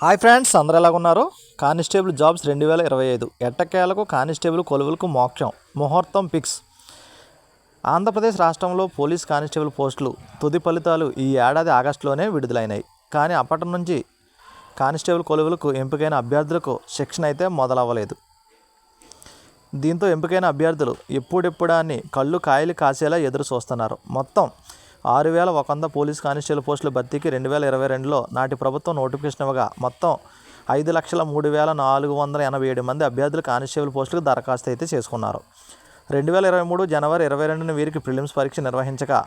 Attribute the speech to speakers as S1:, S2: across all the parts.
S1: Hi friends అందరూ ఎలాగున్నారు constable jobs రెండు వేల ఇరవై ఐదు. ఎట్టకేలకు కానిస్టేబుల్ కొలువులకు మోక్షం. ముహూర్తం పిక్స్ ఆంధ్రప్రదేశ్ రాష్ట్రంలో పోలీస్ కానిస్టేబుల్ పోస్టులు తుది ఫలితాలు ఈ ఏడాది ఆగస్టులోనే విడుదలైనాయి. కానీ అప్పటి నుంచి కానిస్టేబుల్ కొలువులకు ఎంపికైన అభ్యర్థులకు శిక్షణ అయితే మొదలవ్వలేదు. దీంతో ఎంపికైన అభ్యర్థులు ఎప్పుడెప్పుడా అని కళ్ళు కాయలు కాసేలా ఎదురు చూస్తున్నారు మొత్తం ఆరు వేల ఒక వంద పోలీస్ కానిస్టేబుల్ పోస్టుల భర్తీకి రెండు వేల ఇరవై రెండులో నాటి ప్రభుత్వం నోటిఫికేషన్ ఇవ్వగా మొత్తం ఐదు లక్షల మూడు వేల నాలుగు వందల ఎనభై ఏడు మంది అభ్యర్థులు కానిస్టేబుల్ పోస్టులకు దరఖాస్తు అయితే చేసుకున్నారు. రెండు వేల ఇరవై మూడు జనవరి ఇరవై రెండున వీరికి ప్రిలిమ్స్ పరీక్ష నిర్వహించగా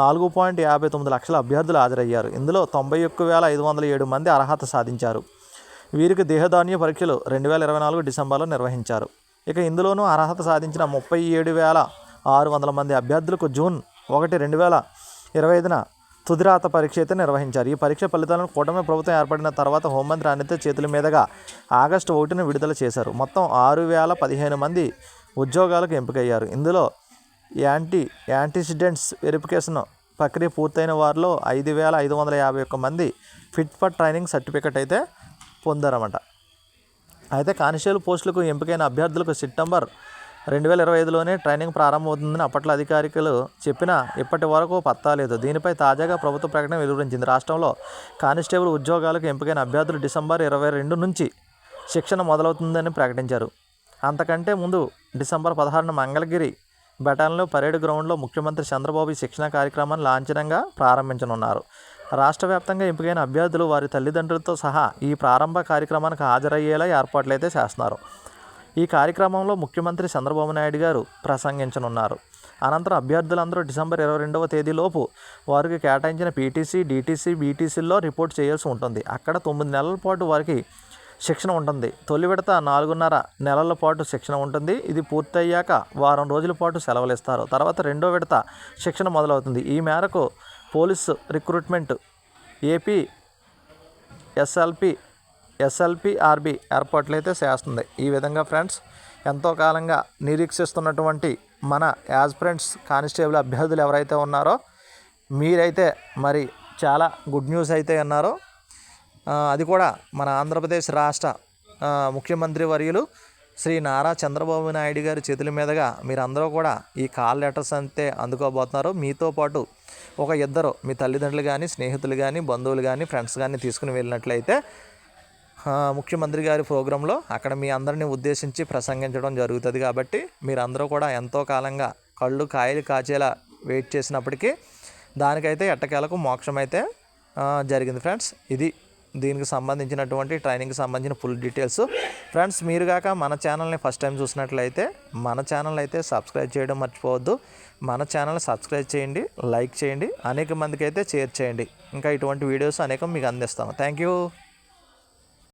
S1: నాలుగు పాయింట్ యాభై తొమ్మిది లక్షల అభ్యర్థులు హాజరయ్యారు. ఇందులో తొంభై ఒక్క వేల ఐదు వందల ఏడు మంది అర్హత సాధించారు. వీరికి దేహదాన్య పరీక్షలు రెండు వేల ఇరవై నాలుగు డిసెంబర్లో నిర్వహించారు. ఇక ఇందులోనూ అర్హత సాధించిన ముప్పై ఏడు వేల ఆరు వందల మంది అభ్యర్థులకు జూన్ ఒకటి రెండు వేల ఇరవై ఐదున తుదిరాత పరీక్ష అయితే నిర్వహించారు. ఈ పరీక్ష ఫలితాలను కూటమి ప్రభుత్వం ఏర్పడిన తర్వాత హోంమంత్రి అనిత చేతుల మీదుగా ఆగస్టు ఒకటిన విడుదల చేశారు. మొత్తం ఆరు వేల పదిహేను మంది ఉద్యోగాలకు ఎంపికయ్యారు. ఇందులో యాంటీ యాంటీసిడెంట్స్ వెరిఫికేషన్ ప్రక్రియ పూర్తయిన వారిలో ఐదు వేల ఐదు వందల యాభై ఒక్క మంది ఫిట్ ఫర్ ట్రైనింగ్ సర్టిఫికెట్ అయితే పొందారన్నమాట. అయితే కానిస్టేబుల్ పోస్టులకు ఎంపికైన అభ్యర్థులకు సెప్టెంబర్ రెండు వేల ఇరవై ఐదులోనే ట్రైనింగ్ ప్రారంభమవుతుందని అప్పట్లో అధికారికులు చెప్పినా ఇప్పటి వరకు పత్తా లేదు. దీనిపై తాజాగా ప్రభుత్వ ప్రకటన వెలువరించింది రాష్ట్రంలో కానిస్టేబుల్ ఉద్యోగాలకు ఎంపికైన అభ్యర్థులు డిసెంబర్ ఇరవై రెండు నుంచి శిక్షణ మొదలవుతుందని ప్రకటించారు. అంతకంటే ముందు డిసెంబర్ పదహారున మంగళగిరి బెటాన్లో పరేడ్ గ్రౌండ్లో ముఖ్యమంత్రి చంద్రబాబు ఈ శిక్షణ కార్యక్రమాన్ని లాంఛనంగా ప్రారంభించనున్నారు. రాష్ట్ర వ్యాప్తంగా ఎంపికైన అభ్యర్థులు వారి తల్లిదండ్రులతో సహా ఈ ప్రారంభ కార్యక్రమానికి హాజరయ్యేలా ఏర్పాట్లు అయితే చేస్తున్నారు. ఈ కార్యక్రమంలో ముఖ్యమంత్రి చంద్రబాబు నాయుడు గారు ప్రసంగించనున్నారు. అనంతరం అభ్యర్థులందరూ డిసెంబర్ ఇరవై రెండవ తేదీలోపు వారికి కేటాయించిన పీటీసీ డీటీసీ బీటీసీల్లో రిపోర్ట్ చేయాల్సి ఉంటుంది. అక్కడ తొమ్మిది నెలల పాటు వారికి శిక్షణ ఉంటుంది. తొలి విడత నాలుగున్నర నెలల పాటు శిక్షణ ఉంటుంది. ఇది పూర్తయ్యాక వారం రోజుల పాటు సెలవులు ఇస్తారు తర్వాత రెండో విడత శిక్షణ మొదలవుతుంది. ఈ మేరకు police recruitment AP SLP SLPRB ఏర్పాట్లు అయితే చేస్తుంది. ఈ విధంగా ఫ్రెండ్స్ ఎంతో కాలంగా నిరీక్షిస్తున్నటువంటి మన యాజ్ ఫ్రెండ్స్ కానిస్టేబుల్ అభ్యర్థులు ఎవరైతే ఉన్నారో మీరైతే మరి చాలా గుడ్ న్యూస్ అయితే అన్నారో. అది కూడా మన ఆంధ్రప్రదేశ్ రాష్ట్ర ముఖ్యమంత్రి వర్యులు శ్రీ నారా చంద్రబాబు నాయుడు గారి చేతుల మీదుగా మీరందరూ కూడా ఈ కాల్ లెటర్స్ అంతే అందుకోబోతున్నారు. మీతో పాటు ఒక ఇద్దరు మీ తల్లిదండ్రులు కానీ స్నేహితులు కానీ బంధువులు కానీ ఫ్రెండ్స్ కానీ తీసుకుని వెళ్ళినట్లయితే ముఖ్యమంత్రి గారి ప్రోగ్రాంలో అక్కడ మీ అందరిని ఉద్దేశించి ప్రసంగించడం జరుగుతుంది కాబట్టి మీరందరూ కూడా ఎంతో కాలంగా కళ్ళు కాయలు కాచేలా వెయిట్ చేసినప్పటికీ దానికైతే ఎట్టకేలకు మోక్షం అయితే జరిగింది ఫ్రెండ్స్. ఇది దీనికి సంబంధించినటువంటి ట్రైనింగ్కి సంబంధించిన ఫుల్ డీటెయిల్స్. ఫ్రెండ్స్ మీరు కాక మన ఛానల్ని ఫస్ట్ టైం చూసినట్లయితే మన ఛానల్ అయితే సబ్స్క్రైబ్ చేయడం మర్చిపోవద్దు. మన ఛానల్ని సబ్స్క్రైబ్ చేయండి లైక్ చేయండి అనేక మందికి అయితే షేర్ చేయండి. ఇంకా ఇటువంటి వీడియోస్ అనేకం మీకు అందిస్తాము. Thank you.